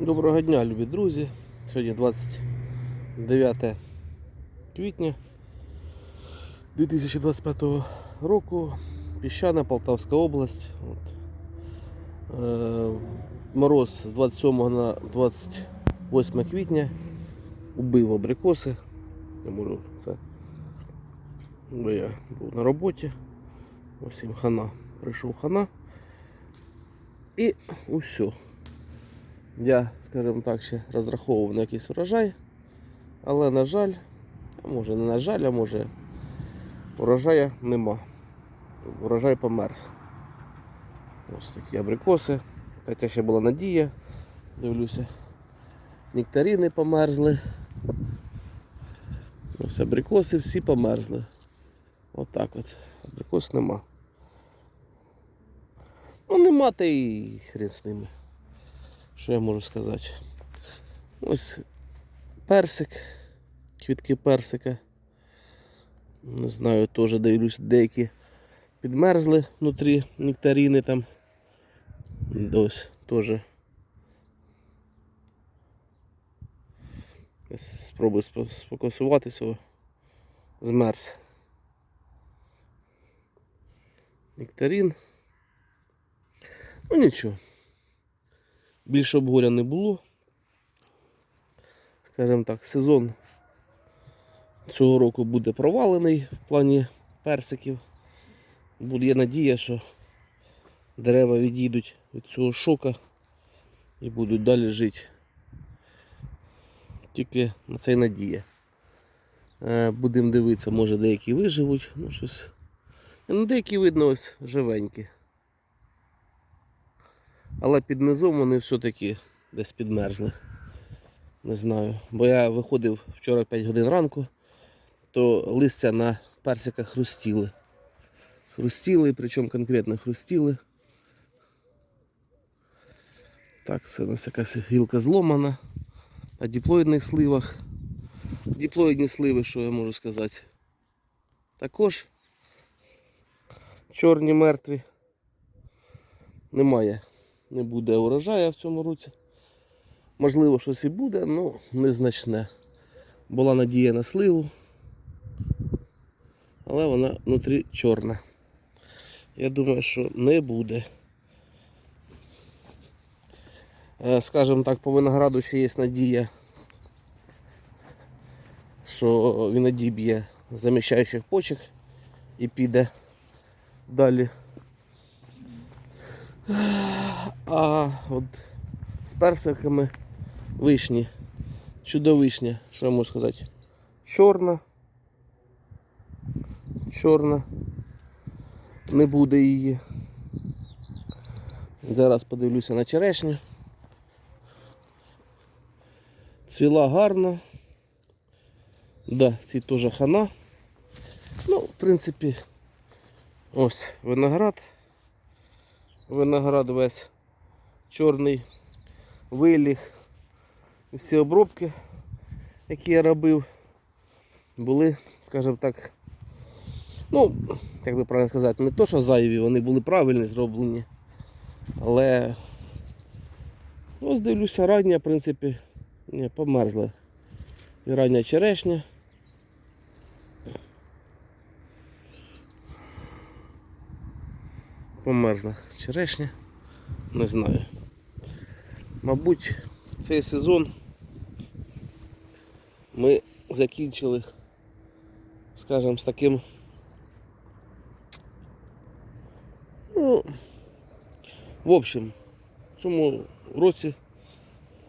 Доброго дня, любі друзі. Сьогодні 29 квітня 2025 року. Піщана, Полтавська область. От. Е, мороз з 27 на 28 квітня убив абрикоси. Я можу це. Бо я був на роботі. Ось їм хана. Прийшов хана. І усе. Я, скажімо так, ще розраховував на якийсь урожай, але, на жаль, може не на жаль, а може урожаю нема. Урожай померз. Ось такі абрикоси. Хоча ще була надія, дивлюся. Нектарини померзли. Ось абрикоси всі померзли. Отак от. Абрикос нема. Ну нема та і хрен з ними. Що я можу сказати? Ось персик, квітки персика. Не знаю, теж дивлюсь, деякі підмерзли внутрі нектарини там. Ось теж. Спробую спо- сфокусуватися. Змерз. Нектарин. Ну нічого. Більше обгоря не було. Скажімо так, сезон цього року буде провалений в плані персиків. Є надія, що дерева відійдуть від цього шока і будуть далі жити. Тільки на це й надія. Е, Будемо дивитися, може деякі виживуть, ну щось. Ну, деякі видно ось живенькі. Але під низом вони все-таки десь підмерзли. Не знаю. Бо я виходив вчора 5 годин ранку, то листя на персиках хрустіли. Хрустіли, причому конкретно хрустіли. Так, це у нас якась гілка зломана. На диплоїдних сливах. Диплоїдні сливи, що я можу сказати. Також чорні мертві. Немає не буде урожаю в цьому році. Можливо, щось і буде, але незначне. Була надія на сливу, але вона внутрі чорна. Я думаю, що не буде. Е, Скажімо так, по винограду ще є надія, що він одіб'є заміщаючих почек і піде далі. А от з персиками вишні. Чудовишня, що я можу сказати? Чорна. Чорна. Не буде її. Зараз подивлюся на черешню. Цвіла гарно. Да, ці теж хана. Ну, в принципі, ось виноград. Виноград весь чорний виліг. Всі обробки, які я робив, були, скажімо так, ну, як би правильно сказати, не то, що зайві, вони були правильні зроблені. Але ось дивлюся, рання, в принципі, не, померзла. І рання черешня. Померзла черешня. Не знаю. Мабуть, цей сезон ми закінчили, скажімо, з таким. Ну, в общем, в цьому році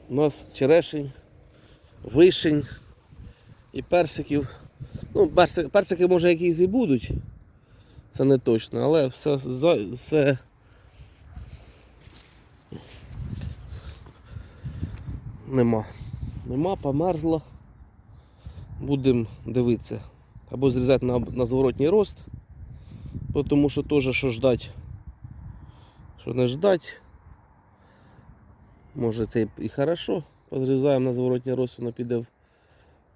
у нас черешень, вишень і персиків. Ну, персики, персики може якісь і будуть, це не точно, але все, все нема. Нема, померзло. Будемо дивитися. Або зрізати на, на зворотній рост, тому що теж що ждать, що не ждать. Може це і хорошо. Позрізаємо на зворотній рост, воно піде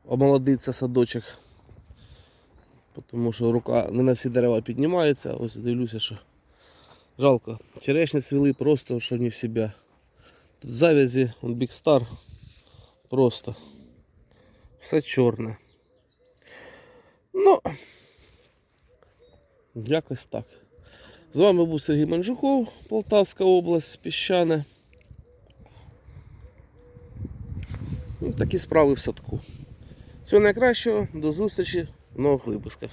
омолодиться садочок. Тому що рука не на всі дерева піднімається. Ось дивлюся, що жалко. Черешні цвіли просто що не в себе. Тут завязі, Star. Просто. Все чорне. Ну, якось так. З вами був Сергій Манжуков, Полтавська область, Піщане. Ну, Такі справи в садку. Всього найкращого, до зустрічі в нових випусках.